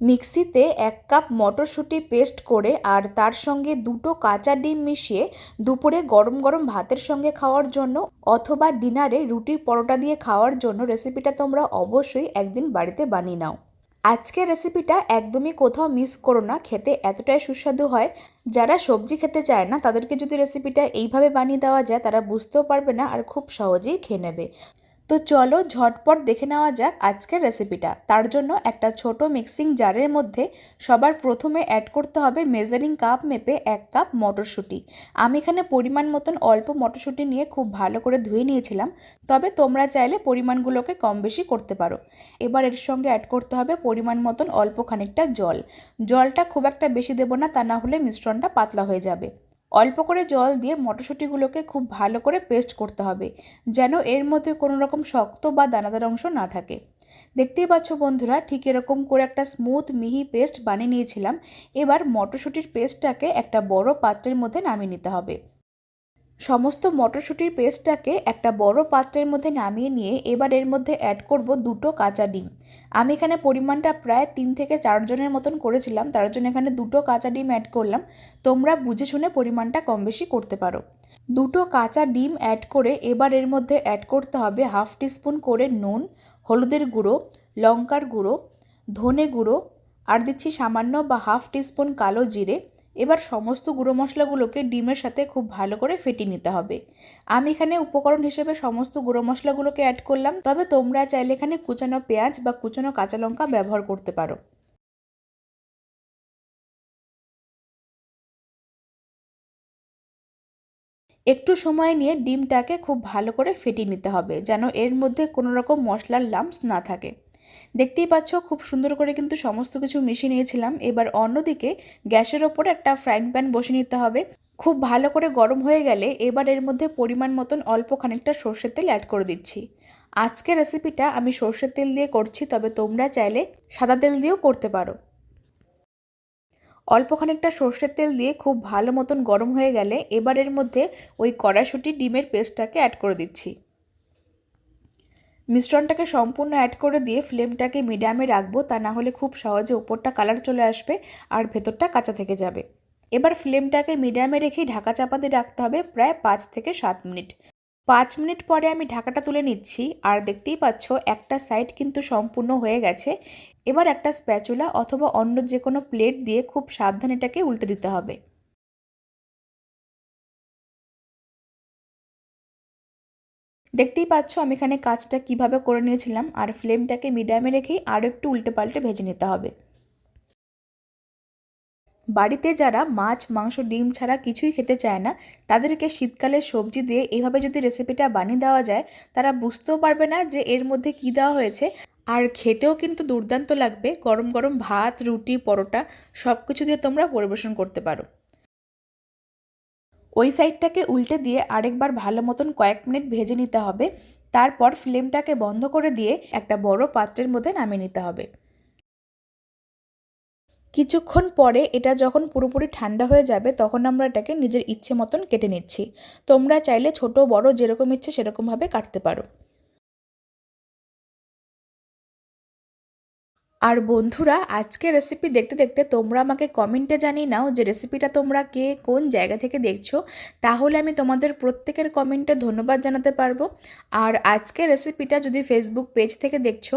মিক্সিতে এক কাপ মটরশুঁটি পেস্ট করে আর তার সঙ্গে দুটো কাঁচা ডিম মিশিয়ে দুপুরে গরম গরম ভাতের সঙ্গে খাওয়ার জন্য অথবা ডিনারে রুটির পরোটা দিয়ে খাওয়ার জন্য রেসিপিটা তোমরা অবশ্যই একদিন বাড়িতে বানিয়ে নাও। আজকের রেসিপিটা একদমই কোথাও মিস করো না, খেতে এতটাই সুস্বাদু হয়। যারা সবজি খেতে চায় না, তাদেরকে যদি রেসিপিটা এইভাবে বানিয়ে দেওয়া যায়, তারা বুঝতেও পারবে না আর খুব সহজেই খেয়ে নেবে। তো চলো ঝটপট দেখে নেওয়া যাক আজকের রেসিপিটা তার জন্য একটা ছোট মিক্সিং জারের মধ্যে সবার প্রথমে অ্যাড করতে হবে মেজারিং কাপ মেপে এক কাপ মটরশুঁটি। আমি এখানে পরিমাণ মতন অল্প মটরশুঁটি নিয়ে খুব ভালো করে ধুয়ে নিয়েছিলাম, তবে তোমরা চাইলে পরিমাণগুলোকে কম বেশি করতে পারো। এবার এর সঙ্গে অ্যাড করতে হবে পরিমাণ মতন অল্প খানিকটা জল। জলটা খুব একটা বেশি দেবো না, তা না হলে মিশ্রণটা পাতলা হয়ে যাবে। অল্প করে জল দিয়ে মটরশুঁটিগুলোকে খুব ভালো করে পেস্ট করতে হবে, যেন এর মধ্যে কোনো রকম শক্ত বা দানাদার অংশ না থাকে। দেখতেই পাচ্ছ বন্ধুরা, ঠিক এরকম করে একটা স্মুথ মিহি পেস্ট বানিয়ে নিয়েছিলাম। এবার মটরশুঁটির পেস্টটাকে একটা বড় পাত্রের মধ্যে নামিয়ে নিতে হবে। সমস্ত মটরশুঁটির পেস্টটাকে একটা বড় পাত্রের মধ্যে নামিয়ে নিয়ে এবার এর মধ্যে অ্যাড করব দুটো কাঁচা ডিম। আমি এখানে পরিমাণটা প্রায় তিন থেকে চারজনের মতন করেছিলাম, তার জন্য এখানে দুটো কাঁচা ডিম অ্যাড করলাম। তোমরা বুঝে শুনে পরিমাণটা কম বেশি করতে পারো। দুটো কাঁচা ডিম অ্যাড করে এবার এর মধ্যে অ্যাড করতে হবে হাফ টিস্পুন করে নুন, হলুদের গুঁড়ো, লঙ্কার গুঁড়ো, ধনে গুঁড়ো, আর দিচ্ছি সামান্য বা হাফ টিস্পুন কালো জিরে। এবার সমস্ত গুঁড়ো মশলাগুলোকে ডিমের সাথে খুব ভালো করে ফেটিয়ে নিতে হবে। আমি এখানে উপকরণ হিসেবে সমস্ত গুঁড়ো মশলাগুলোকে অ্যাড করলাম। তবে তোমরা চাইলে এখানে কুচানো পেঁয়াজ বা কুচানো কাঁচা লঙ্কা ব্যবহার করতে পারো। একটু সময় নিয়ে ডিমটাকে খুব ভালো করে ফেটিয়ে নিতে হবে, যেন এর মধ্যে কোনো রকম মশলার লাম্পস না থাকে। দেখতেই পাচ্ছ, খুব সুন্দর করে কিন্তু সমস্ত কিছু মিশিয়ে নিয়েছিলাম। এবার অন্যদিকে গ্যাসের ওপরে একটা ফ্রাইং প্যান বসে নিতে হবে। খুব ভালো করে গরম হয়ে গেলে এবার এর মধ্যে পরিমাণ মতন অল্প খানিকটা সর্ষের তেল অ্যাড করে দিচ্ছি। আজকের রেসিপিটা আমি সর্ষের তেল দিয়ে করছি, তবে তোমরা চাইলে সাদা তেল দিয়েও করতে পারো। অল্প খানিকটা সর্ষের তেল দিয়ে খুব ভালো মতন গরম হয়ে গেলে এবার এর মধ্যে ওই কড়াশুটি ডিমের পেস্টটাকে অ্যাড করে দিচ্ছি। মিশ্রণটাকে সম্পূর্ণ অ্যাড করে দিয়ে ফ্লেমটাকে মিডিয়ামে রাখব, তা না হলে খুব সহজে ওপরটা কালার চলে আসবে আর ভেতরটা কাঁচা থেকে যাবে। এবার ফ্লেমটাকে মিডিয়ামে রেখেই ঢাকা চাপা দিয়ে রাখতে হবে প্রায় পাঁচ থেকে সাত মিনিট। পাঁচ মিনিট পরে আমি ঢাকাটা তুলে নিচ্ছি আর দেখতেই পাচ্ছ একটা সাইড কিন্তু সম্পূর্ণ হয়ে গেছে। এবার একটা স্প্যাচুলা অথবা অন্য যে কোনো প্লেট দিয়ে খুব সাবধানে এটাকে উল্টে দিতে হবে। দেখতেই পাচ্ছ আমি এখানে কাজটা কীভাবে করে নিয়েছিলাম আর ফ্লেমটাকে মিডিয়ামে রেখেই আরও একটু উল্টে পাল্টে ভেজে নিতে হবে। বাড়িতে যারা মাছ, মাংস, ডিম ছাড়া কিছুই খেতে চায় না, তাদেরকে শীতকালের সবজি দিয়ে এইভাবে যদি রেসিপিটা বানিয়ে দেওয়া যায়, তারা বুঝতেও পারবে না যে এর মধ্যে কী দেওয়া হয়েছে। আর খেতেও কিন্তু দুর্দান্ত লাগবে। গরম গরম ভাত, রুটি, পরোটা সব কিছু দিয়ে তোমরা পরিবেশন করতে পারো। ওই সাইডটাকে উল্টে দিয়ে আরেকবার ভালো মতন কয়েক মিনিট ভেজে নিতে হবে। তারপর ফ্লেমটাকে বন্ধ করে দিয়ে একটা বড় পাত্রের মধ্যে নামিয়ে নিতে হবে। কিছুক্ষণ পরে এটা যখন পুরোপুরি ঠান্ডা হয়ে যাবে, তখন আমরা এটাকে নিজের ইচ্ছে মতন কেটে নিচ্ছি। তোমরা চাইলে ছোট, বড় যেরকম ইচ্ছে সেরকমভাবে কাটতে পারো। আর বন্ধুরা, আজকে রেসিপি দেখতে দেখতে তোমরা আমাকে কমেন্টে জানিয়ে নাও যে রেসিপিটা তোমরা কে কোন জায়গা থেকে দেখছ। তাহলে আমি তোমাদের প্রত্যেকের কমেন্টে ধন্যবাদ জানাতে পারব। আর আজকে রেসিপিটা যদি ফেসবুক পেজ থেকে দেখছ,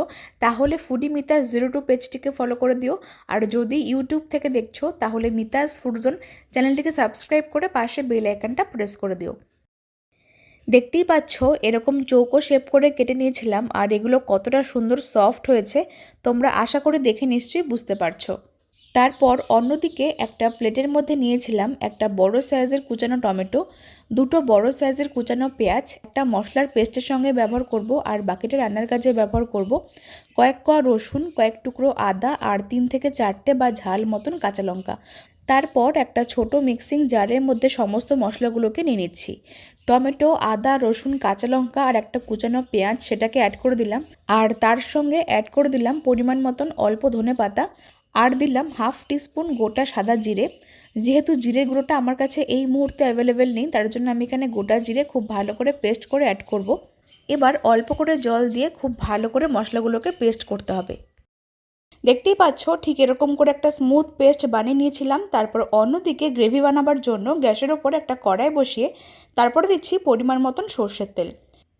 তাহলে ফুডি মিতাস জিরো টু পেজটিকে ফলো করে দিও। আর যদি ইউটিউব থেকে দেখছ, তাহলে মিতাস ফুডজোন চ্যানেলটিকে সাবস্ক্রাইব করে পাশে বেল আইকনটা প্রেস করে দিও। দেখতেই পাচ্ছ, এরকম চৌকো শেপ করে কেটে নিয়েছিলাম আর এগুলো কতটা সুন্দর সফট হয়েছে, তোমরা আশা করে দেখে নিশ্চয়ই বুঝতে পারছ। তারপর অন্যদিকে একটা প্লেটের মধ্যে নিয়েছিলাম একটা বড় সাইজের কুচানো টমেটো, দুটো বড় সাইজের কুচানো পেঁয়াজ, একটা মশলার পেস্টের সঙ্গে ব্যবহার করব আর বাকিটা রান্নার কাজে ব্যবহার করব। কয়েক কোয়া রসুন, কয়েক টুকরো আদা আর তিন থেকে চারটে বা ঝাল মতন কাঁচা লঙ্কা। তারপর একটা ছোট মিক্সিং জারের মধ্যে সমস্ত মশলাগুলোকে নিয়ে নিচ্ছি। টমেটো, আদা, রসুন, কাঁচা লঙ্কা আর একটা কুচানো পেঁয়াজ সেটাকে অ্যাড করে দিলাম। আর তার সঙ্গে অ্যাড করে দিলাম পরিমাণ মতন অল্প ধনে পাতা। আর দিলাম হাফ টিস্পুন গোটা সাদা জিরে। যেহেতু জিরে গুঁড়োটা আমার কাছে এই মুহূর্তে অ্যাভেলেবেল নেই, তার জন্য আমি এখানে গোটা জিরে খুব ভালো করে পেস্ট করে অ্যাড করব। এবার অল্প করে জল দিয়ে খুব ভালো করে মশলাগুলোকে পেস্ট করতে হবে। দেখতেই পাচ্ছ, ঠিক এরকম করে একটা স্মুথ পেস্ট বানিয়ে নিয়েছিলাম। তারপর অন্যদিকে গ্রেভি বানাবার জন্য গ্যাসের ওপর একটা কড়াই বসিয়ে তারপরে দিচ্ছি পরিমাণ মতন সর্ষের তেল।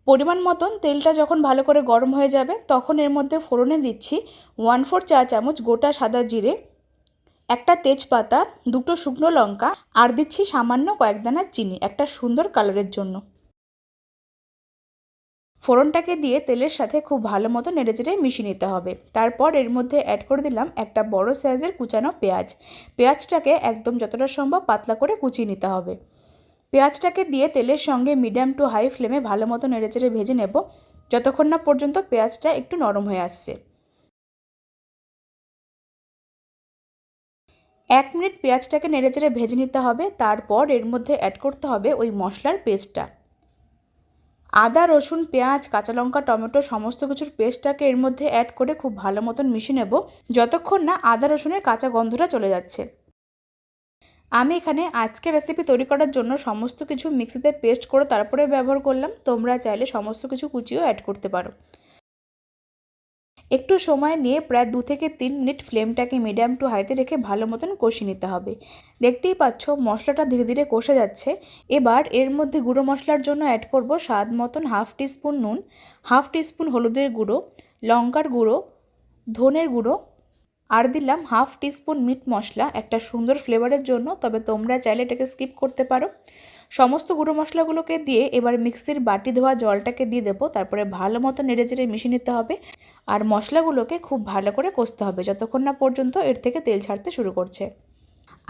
পরিমাণ মতন তেলটা যখন ভালো করে গরম হয়ে যাবে, তখন এর মধ্যে ফোড়নে দিচ্ছি ওয়ান ফোর চা চামচ গোটা সাদা জিরে, একটা তেজপাতা, দুটো শুকনো লঙ্কা, আর দিচ্ছি সামান্য কয়েক দানা চিনি, একটা সুন্দর কালারের জন্য। ফোড়নটাকে দিয়ে তেলের সাথে খুব ভালো মতো নেড়েচেড়ে মিশিয়ে নিতে হবে। তারপর এর মধ্যে অ্যাড করে দিলাম একটা বড় সাইজের কুচানো পেঁয়াজ। পেঁয়াজটাকে একদম যতটা সম্ভব পাতলা করে কুচিয়ে নিতে হবে। পেঁয়াজটাকে দিয়ে তেলের সঙ্গে মিডিয়াম টু হাই ফ্লেমে ভালো মতো নেড়েচেড়ে ভেজে নেব। যতক্ষণ না পর্যন্ত পেঁয়াজটা একটু নরম হয়ে আসছে। এক মিনিট পেঁয়াজটাকে নেড়েচেড়ে ভেজে নিতে হবে। তারপর এর মধ্যে অ্যাড করতে হবে ওই মশলার পেস্টটা আদা, রসুন, পেঁয়াজ, কাঁচা লঙ্কা, টমেটো সমস্ত কিছুর পেস্টটাকে এর মধ্যে অ্যাড করে খুব ভালো মতন মিশিয়ে নেব। যতক্ষণ না আদা, রসুনের কাঁচা গন্ধটা চলে যাচ্ছে। আমি এখানে আজকে রেসিপি তৈরি করার জন্য সমস্ত কিছু মিক্সিতে পেস্ট করে তারপরে ব্যবহার করলাম। তোমরা চাইলে সমস্ত কিছু কুচিও অ্যাড করতে পারো। একটু সময় নিয়ে প্রায় দু থেকে তিন মিনিট ফ্লেমটাকে মিডিয়াম টু হাইতে রেখে ভালো মতন কষিয়ে নিতে হবে। দেখতেই পাচ্ছ, মশলাটা ধীরে ধীরে কষে যাচ্ছে। এবার এর মধ্যে গুঁড়ো মশলার জন্য অ্যাড করব স্বাদ মতন হাফ টিস্পুন নুন, হাফ টিস্পুন হলুদের গুঁড়ো, লঙ্কার গুঁড়ো, ধনের গুঁড়ো, আর দিলাম হাফ টিস্পুন মিট মশলা। একটা সুন্দর ফ্লেভারের জন্য, তবে তোমরা চাইলে এটাকে স্কিপ করতে পারো। সমস্ত গুঁড়ো মশলাগুলোকে দিয়ে এবার মিক্সির বাটি ধোয়া জলটাকে দিয়ে দেবো, তারপরে ভালো মতো নেড়ে চেড়ে মিশিয়ে নিতে হবে আর মশলাগুলোকে খুব ভালো করে কষতে হবে যতক্ষণ না পর্যন্ত এর থেকে তেল ছাড়তে শুরু করছে।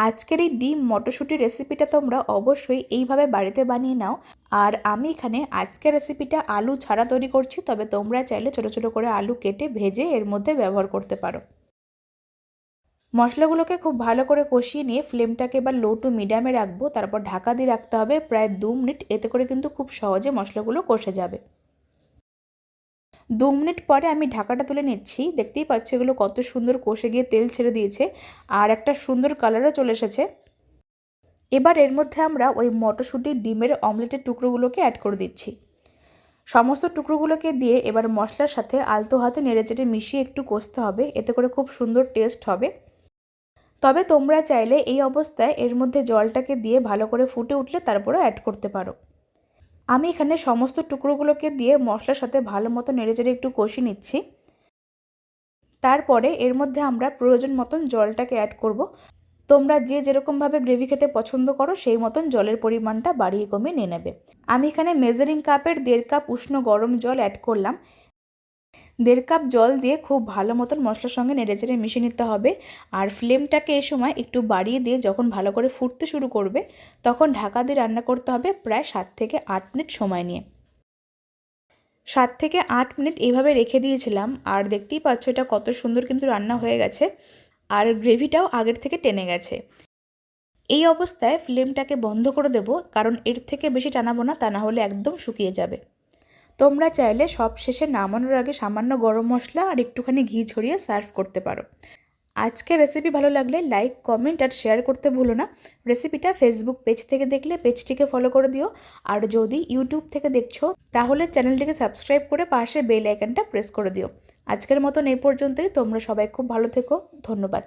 আজকের এই ডিম মটরশুঁটি রেসিপিটা তোমরা অবশ্যই এইভাবে বাড়িতে বানিয়ে নাও আর আমি এখানে আজকের রেসিপিটা আলু ছাড়া তৈরি করছি, তবে তোমরা চাইলে ছোটো ছোটো করে আলু কেটে ভেজে এর মধ্যে ব্যবহার করতে পারো। মশলাগুলোকে খুব ভালো করে কষিয়ে নিয়ে ফ্লেমটাকে এবার লো টু মিডিয়ামে রাখব। তারপর ঢাকা দিয়ে রাখতে হবে প্রায় দু মিনিট। এতে করে কিন্তু খুব সহজে মশলাগুলো কষে যাবে। দু মিনিট পরে আমি ঢাকাটা তুলে নিচ্ছি। দেখতেই পাচ্ছি এগুলো কত সুন্দর কষে গিয়ে তেল ছেড়ে দিয়েছে। আর একটা সুন্দর কালারও চলে এসেছে। এবার এর মধ্যে আমরা ওই মটরশুঁটির ডিমের অমলেটের টুকরোগুলোকে অ্যাড করে দিচ্ছি। সমস্ত টুকরোগুলোকে দিয়ে এবার মশলার সাথে আলতো হাতে নেড়েচেড়ে মিশিয়ে একটু কষতে হবে। এতে করে খুব সুন্দর টেস্ট হবে। তবে তোমরা চাইলে এই অবস্থায় এর মধ্যে জলটাকে দিয়ে ভালো করে ফুটে উঠলে তারপরে অ্যাড করতে পারো। আমি এখানে সমস্ত টুকরোগুলোকে দিয়ে মশলার সাথে ভালো মতো নেড়েচেড়ে একটু কষি নিচ্ছি। তারপরে এর মধ্যে আমরা প্রয়োজন মতন জলটাকে অ্যাড করব। তোমরা যে যেরকমভাবে গ্রেভি খেতে পছন্দ করো, সেই মতন জলের পরিমাণটা বাড়িয়ে কমিয়ে নিয়ে নেবে। আমি এখানে মেজারিং কাপের দেড় কাপ উষ্ণ গরম জল অ্যাড করলাম। দেড় কাপ জল দিয়ে খুব ভালো মতন মশলার সঙ্গে নেড়েচেড়ে মিশিয়ে নিতে হবে। আর ফ্লেমটাকে এ সময় একটু বাড়িয়ে দিয়ে যখন ভালো করে ফুটতে শুরু করবে, তখন ঢাকা দিয়ে রান্না করতে হবে প্রায় সাত থেকে আট মিনিট সময় নিয়ে। সাত থেকে আট মিনিট এইভাবে রেখে দিয়েছিলাম, আর দেখতেই পাচ্ছ এটা কত সুন্দর কিন্তু রান্না হয়ে গেছে, আর গ্রেভিটাও আগের থেকে টেনে গেছে। এই অবস্থায় ফ্লেমটাকে বন্ধ করে দেব, কারণ এর থেকে বেশি টানাবো না, তা না হলে একদম শুকিয়ে যাবে। তোমরা চাইলে সব শেষে নামানোর আগে সামান্য গরম মশলা আর একটুখানি ঘি ছড়িয়ে সার্ভ করতে পারো। আজকে রেসিপি ভালো লাগলে লাইক কমেন্ট আর শেয়ার করতে ভুলো না। রেসিপিটা ফেসবুক পেজ থেকে দেখলে পেজটিকে ফলো করে দিও। আর যদি ইউটিউব থেকে দেখছ, তাহলে চ্যানেলটিকে সাবস্ক্রাইব করে পাশে বেল আইকনটা প্রেস করে দিও। আজকের মতন এই পর্যন্তই। তোমরা সবাই খুব ভালো থেকো। ধন্যবাদ।